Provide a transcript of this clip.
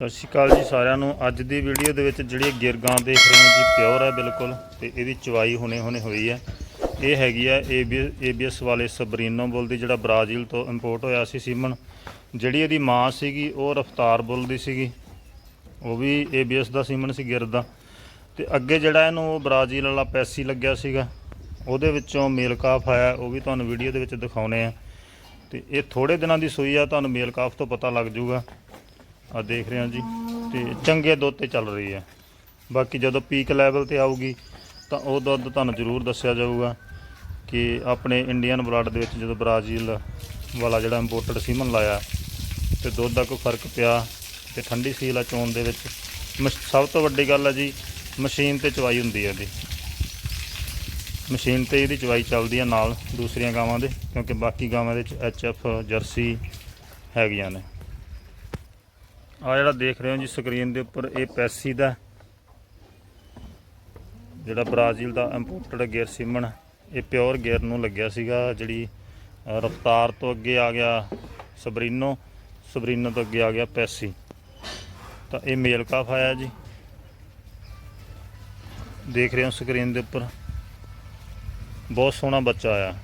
ਸਤਿ ਸ਼੍ਰੀ ਅਕਾਲ ਜੀ ਸਾਰਿਆਂ ਨੂੰ। ਅੱਜ ਦੀ ਵੀਡੀਓ ਦੇ ਵਿੱਚ ਜਿਹੜੀ ਗਿਰਗਾਂ ਦੇਖ ਰਹੇ ਹੋ ਜੀ, ਪਿਓਰ ਹੈ ਬਿਲਕੁਲ ਤੇ ਇਹਦੀ ਚਵਾਈ ਹੁਣੇ ਹੁਣੇ ਹੋਈ ਹੈ। ਇਹ ਹੈਗੀ ਆ ਏਬੀਐਸ ਵਾਲੇ ਸਬਰੀਨੋ ਬੁੱਲ ਦੀ ਜਿਹੜਾ ਬ੍ਰਾਜ਼ੀਲ ਤੋਂ ਇੰਪੋਰਟ ਹੋਇਆ ਸੀ ਸੀਮਨ। ਜਿਹੜੀ ਇਹਦੀ ਮਾਂ ਸੀਗੀ, ਉਹ ਰਫਤਾਰ ਬੁੱਲ ਦੀ ਸੀਗੀ। ਉਹ ਵੀ ਏਬੀਐਸ ਦਾ ਸੀਮਨ ਸੀ ਗਿਰ ਦਾ। ਤੇ ਅੱਗੇ ਜਿਹੜਾ ਇਹਨੂੰ ਉਹ ਬ੍ਰਾਜ਼ੀਲ ਵਾਲਾ ਪੈਸੀ ਲੱਗਿਆ ਸੀਗਾ, ਉਹਦੇ ਵਿੱਚੋਂ ਮੇਲ ਕਾਫ ਆਇਆ, ਉਹ ਵੀ ਤੁਹਾਨੂੰ ਵੀਡੀਓ ਦੇ ਵਿੱਚ ਦਿਖਾਉਣੇ ਆ। ਤੇ ਇਹ ਥੋੜੇ ਦਿਨਾਂ ਦੀ ਸੂਈ ਆ, ਤੁਹਾਨੂੰ ਮੇਲ ਕਾਫ ਤੋਂ ਪਤਾ ਲੱਗ ਜਾਊਗਾ। ਆ ਦੇਖ ਰਹੇ ਹਾਂ ਜੀ, ਤੇ ਚੰਗੇ ਦੁੱਧ ਤੇ ਚੱਲ ਰਹੀ ਹੈ। ਬਾਕੀ ਜਦੋਂ ਪੀਕ ਲੈਵਲ ਤੇ ਆਊਗੀ, ਤਾਂ ਉਹ ਦੁੱਧ ਤੁਹਾਨੂੰ ਜ਼ਰੂਰ ਦੱਸਿਆ ਜਾਊਗਾ ਕਿ ਆਪਣੇ ਇੰਡੀਅਨ ਬਲੱਡ ਦੇ ਵਿੱਚ ਜਦੋਂ ਬ੍ਰਾਜ਼ੀਲ ਵਾਲਾ ਜਿਹੜਾ ਇੰਪੋਰਟਡ ਸੀਮਨ ਲਾਇਆ, ਤੇ ਦੁੱਧ ਦਾ ਕੋਈ ਫ਼ਰਕ ਪਿਆ ਤੇ ਠੰਡੀ ਸੀਲ ਆ ਚੋਣ ਦੇ ਵਿੱਚ। ਮਸ਼- ਸਭ ਤੋਂ ਵੱਡੀ ਗੱਲ ਹੈ ਜੀ, ਮਸ਼ੀਨ ਤੇ ਚਵਾਈ ਹੁੰਦੀ ਹੈ ਇਹਦੀ। ਮਸ਼ੀਨ ਤੇ ਇਹਦੀ ਚਵਾਈ ਚੱਲਦੀ ਆ ਨਾਲ ਦੂਸਰੀਆਂ ਗਾਵਾਂ ਦੇ, ਕਿਉਂਕਿ ਬਾਕੀ ਗਾਵਾਂ ਦੇ ਵਿੱਚ ਐਚਐਫ ਜਰਸੀ ਹੈਗੀਆਂ ਨੇ। ਆ ਜਿਹੜਾ ਦੇਖ ਰਹੇ ਹੋ ਜੀ ਸਕਰੀਨ ਦੇ ਉੱਪਰ, ਇਹ ਪੈਸੀ ਦਾ ਜਿਹੜਾ ਬ੍ਰਾਜ਼ੀਲ ਦਾ ਇੰਪੋਰਟਡ ਗੇਅਰ ਸੀਮਨ ਇਹ ਪਿਓਰ ਗੇਅਰ ਨੂੰ ਲੱਗਿਆ ਸੀਗਾ, ਜਿਹੜੀ ਰਫਤਾਰ ਤੋਂ ਅੱਗੇ ਆ ਗਿਆ ਸਬਰੀਨੋ ਸਬਰੀਨੋ ਤੋਂ ਅੱਗੇ ਆ ਗਿਆ ਪੈਸੀ। ਤਾਂ ਇਹ ਮੇਲ ਕਾਫ ਆਇਆ ਜੀ। ਦੇਖ ਰਹੇ ਹੋ ਸਕਰੀਨ ਦੇ ਉੱਪਰ। ਬਹੁਤ ਸੋਹਣਾ ਬੱਚਾ ਆਇਆ।